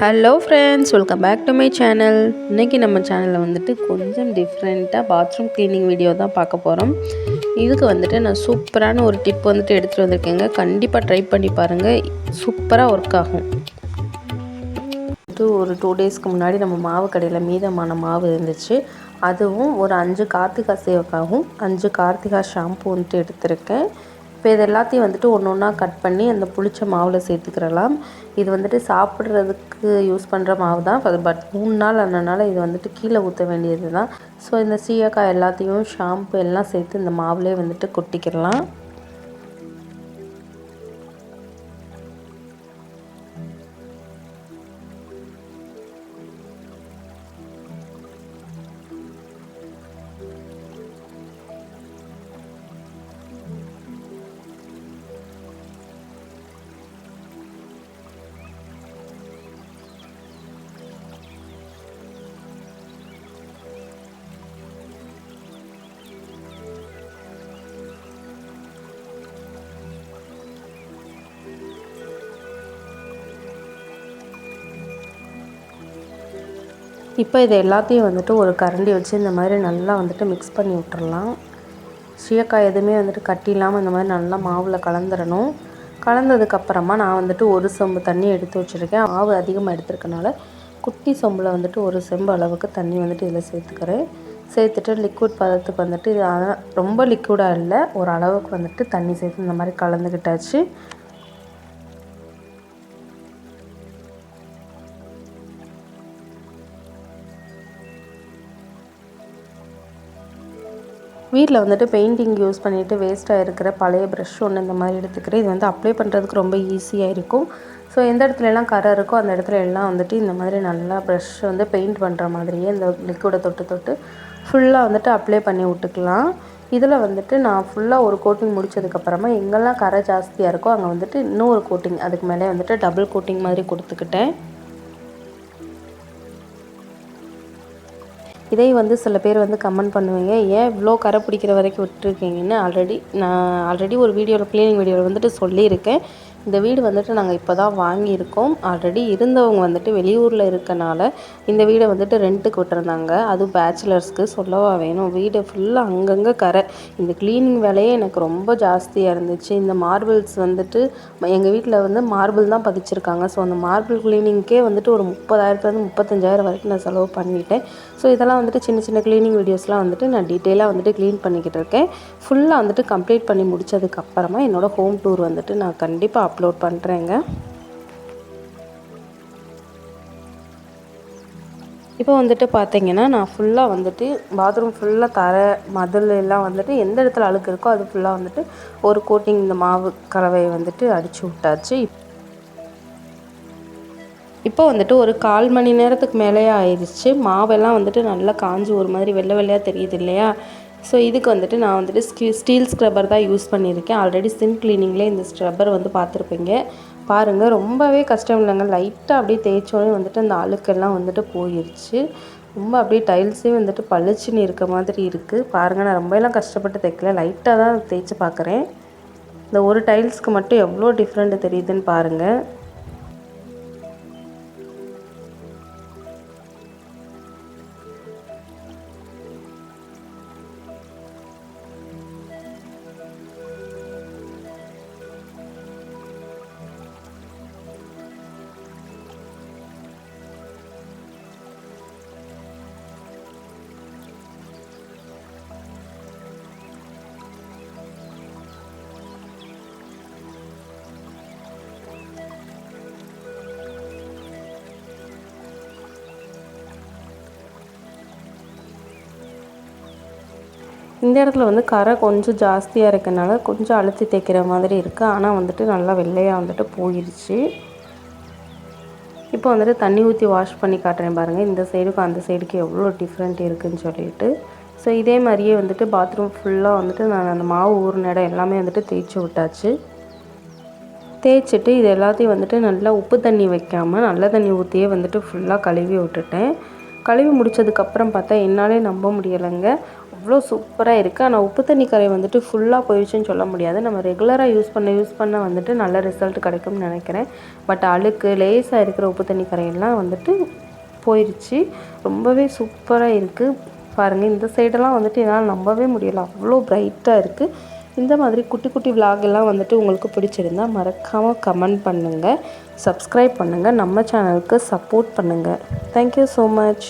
Hello friends welcome back to my channel இன்றைக்கி நம்ம சேனலில் வந்துட்டு கொஞ்சம் டிஃப்ரெண்ட்டாக பாத்ரூம் க்ளீனிங் வீடியோ தான் பார்க்க போகிறோம் இதுக்கு வந்துட்டு நான் சூப்பரான ஒரு டிப் வந்துட்டு எடுத்துகிட்டு வந்திருக்கேங்க. கண்டிப்பாக ட்ரை பண்ணி பாருங்கள் சூப்பராக ஒர்க் ஆகும். வந்துட்டு ஒரு டூ டேஸ்க்கு முன்னாடி நம்ம மாவு கடையில் மீதமான மாவு இருந்துச்சு. அதுவும் ஒரு அஞ்சு கார்த்திகா சேவக்காகவும் அஞ்சு கார்த்திகா ஷாம்பு வந்துட்டு எடுத்திருக்கேன். இப்போ இது எல்லாத்தையும் வந்துட்டு ஒன்று ஒன்றா கட் பண்ணி அந்த புளிச்ச மாவில் சேர்த்துக்கிறலாம். இது வந்துட்டு சாப்பிட்றதுக்கு யூஸ் பண்ணுற மாவு தான் பட் மூணு நாள் ஆனனால இது வந்துட்டு கீழே ஊற்ற வேண்டியது தான் ஸோ இந்த சீயக்காய் எல்லாத்தையும் ஷாம்பு எல்லாம் சேர்த்து இந்த மாவுலேயே வந்துட்டு கொட்டிக்கிடலாம். இப்போ இது எல்லாத்தையும் வந்துட்டு ஒரு கரண்டி வச்சு இந்த மாதிரி நல்லா வந்துட்டு மிக்ஸ் பண்ணி விட்டுறலாம். சீயக்காய் எதுவுமே வந்துட்டு கட்டி இல்லாமல் இந்த மாதிரி நல்லா மாவில் கலந்துடணும் கலந்ததுக்கப்புறமா நான் வந்துட்டு ஒரு சொம்பு தண்ணி எடுத்து வச்சுருக்கேன். மாவு அதிகமாக எடுத்துருக்கனால குட்டி சொம்பில் வந்துட்டு ஒரு செம்பு அளவுக்கு தண்ணி வந்துட்டு இதில் சேர்த்துக்கிறேன். சேர்த்துட்டு லிக்விட் பதத்துக்கு வந்துட்டு இது ரொம்ப லிக்விடாக இல்லை ஒரு அளவுக்கு வந்துட்டு தண்ணி சேர்த்து இந்த மாதிரி கலந்துக்கிட்டாச்சு வீட்டில் வந்துட்டு பெயிண்டிங் யூஸ் பண்ணிவிட்டு வேஸ்ட்டாக இருக்கிற பழைய ப்ரஷ் ஒன்று இந்த மாதிரி எடுத்துக்கிறேன் இது வந்து அப்ளை பண்ணுறதுக்கு ரொம்ப ஈஸியாக இருக்கும். ஸோ எந்த இடத்துல எல்லாம் கரை இருக்கோ அந்த இடத்துல எல்லாம் வந்துட்டு இந்த மாதிரி நல்லா ப்ரஷ் வந்து பெயிண்ட் பண்ணுற மாதிரியே இந்த லிக்விடை தொட்டு தொட்டு ஃபுல்லாக வந்துட்டு அப்ளை பண்ணி விட்டுக்கலாம். இதில் வந்துட்டு நான் ஃபுல்லாக ஒரு கோட்டிங் முடிச்சதுக்கப்புறமா எங்கெல்லாம் கரை ஜாஸ்தியாக இருக்கோ அங்கே வந்துட்டு இன்னொரு கோட்டிங் அதுக்கு மேலே வந்துட்டு டபுள் கோட்டிங் மாதிரி கொடுத்துக்கிட்டேன். இதை வந்து சில பேர் வந்து கமெண்ட் பண்ணுவீங்க. ஏன் இவ்வளோ கரை பிடிக்கிற வரைக்கும் விட்டுருக்கீங்கன்னு ஆல்ரெடி நான் ஆல்ரெடி ஒரு வீடியோவில் க்ளீனிங் வீடியோவில் வந்துட்டு சொல்லியிருக்கேன். இந்த வீடு வந்துட்டு நாங்கள் இப்போ தான் வாங்கியிருக்கோம். ஆல்ரெடி இருந்தவங்க வந்துட்டு வெளியூரில் இருக்கனால இந்த வீடை வந்துட்டு ரெண்ட்டுக்கு விட்டுருந்தாங்க. அதுவும் பேச்சுலர்ஸ்க்கு சொல்லவா வேணும். வீடு ஃபுல்லாக அங்கங்கே கரை. இந்த க்ளீனிங் வேலையே எனக்கு ரொம்ப ஜாஸ்தியாக இருந்துச்சு. இந்த மார்பிள்ஸ் வந்துட்டு எங்கள் வீட்டில் வந்து மார்பிள் தான் பதிச்சிருக்காங்க. ஸோ அந்த மார்பிள் க்ளீனிங்க்கே வந்துட்டு ஒரு முப்பதாயிரத்துலேருந்து முப்பத்தஞ்சாயிரம் வரைக்கும் நான் செலவு பண்ணிட்டேன். ஸோ இதெல்லாம் வந்துட்டு சின்ன சின்ன க்ளீனிங் வீடியோஸ்லாம் வந்துட்டு நான் டீட்டெயிலாக வந்துட்டு க்ளீன் பண்ணிக்கிட்டு இருக்கேன். ஃபுல்லாக வந்துட்டு கம்ப்ளீட் பண்ணி முடித்ததுக்கப்புறமா என்னோடய ஹோம் டூர் வந்துட்டு நான் கண்டிப்பாக அப்லோட் பண்ணுறேங்க இப்போ வந்துட்டு பார்த்தீங்கன்னா நான் ஃபுல்லாக வந்துட்டு பாத்ரூம் ஃபுல்லாக தர மதில் எல்லாம் வந்துட்டு எந்த இடத்துல அழுக்கு இருக்கோ அது ஃபுல்லாக வந்துட்டு ஒரு கோட்டிங் இந்த மாவு கலவையை வந்துட்டு அடித்து விட்டாச்சு. இப்போ வந்துட்டு ஒரு கால் மணி நேரத்துக்கு மேலேயே ஆயிடுச்சு. மாவெல்லாம் வந்துட்டு நல்லா காஞ்சி ஒரு மாதிரி வெள்ளை வெள்ளையாக தெரியுது இல்லையா? ஸோ இதுக்கு வந்துட்டு நான் வந்துட்டு ஸ்டீ ஸ்டீல் ஸ்க்ரப்பர் தான் யூஸ் பண்ணியிருக்கேன். ஆல்ரெடி சிம் க்ளீனிங்லேயே இந்த ஸ்க்ரப்பர் வந்து பார்த்துருப்பீங்க. பாருங்கள் ரொம்பவே கஷ்டம் இல்லைங்க. லைட்டாக அப்படியே தேய்ச்சோடனே வந்துட்டு அந்த அழுக்கெல்லாம் வந்துட்டு போயிடுச்சு ரொம்ப அப்படியே டைல்ஸே வந்துட்டு பளிச்சுன்னு இருக்க மாதிரி இருக்குது பாருங்கள் நான் ரொம்பலாம் கஷ்டப்பட்டு தைக்கல லைட்டாக தான் தேய்ச்சி பார்க்குறேன். இந்த ஒரு டைல்ஸ்க்கு மட்டும் எவ்வளோ டிஃப்ரெண்ட் தெரியுதுன்னு பாருங்கள் இந்த இடத்துல வந்து கரை கொஞ்சம் ஜாஸ்தியாக இருக்கனால கொஞ்சம் அழுத்தி தைக்கிற மாதிரி இருக்குது ஆனால் வந்துட்டு நல்லா வெள்ளையாக வந்துட்டு போயிடுச்சு இப்போ வந்துட்டு தண்ணி ஊற்றி வாஷ் பண்ணி காட்டுறேன் பாருங்கள் இந்த சைடுக்கும் அந்த சைடுக்கு எவ்வளோ டிஃப்ரெண்ட் இருக்குதுன்னு சொல்லிட்டு. ஸோ இதே மாதிரியே வந்துட்டு பாத்ரூம் ஃபுல்லாக வந்துட்டு நான் அந்த மாவு ஊறின இடம் எல்லாமே வந்துட்டு தேய்ச்சி விட்டாச்சு. தேய்ச்சிட்டு இது எல்லாத்தையும் வந்துட்டு நல்லா உப்பு தண்ணி வைக்காமல் நல்ல தண்ணி ஊற்றியே வந்துட்டு ஃபுல்லாக கழுவி விட்டுட்டேன். கழுவி முடித்ததுக்கப்புறம் பார்த்தா என்னாலே நம்ப முடியலைங்க. அவ்வளோ சூப்பராக இருக்குது. ஆனால் உப்பு தண்ணி கரை வந்துட்டு ஃபுல்லாக போயிடுச்சுன்னு சொல்ல முடியாது. நம்ம ரெகுலராக யூஸ் பண்ண யூஸ் பண்ண வந்துட்டு நல்ல ரிசல்ட் கிடைக்கும்னு நினைக்கிறேன். பட் அழுக்கு லேசாக இருக்கிற உப்பு தண்ணி கரையெல்லாம் வந்துட்டு போயிடுச்சு ரொம்பவே சூப்பராக இருக்குது. பாருங்கள் இந்த சைடெல்லாம் வந்துட்டு என்னால் நம்பவே முடியல. அவ்வளோ பிரைட்டாக இருக்குது. இந்த மாதிரி குட்டி குட்டி vlog எல்லாம் வந்துட்டு உங்களுக்கு பிடிச்சிருந்தா மறக்காமல் கமெண்ட் பண்ணுங்கள் சப்ஸ்கிரைப் பண்ணுங்கள் நம்ம சேனலுக்கு சப்போர்ட் பண்ணுங்கள் தேங்க்யூ ஸோ மச்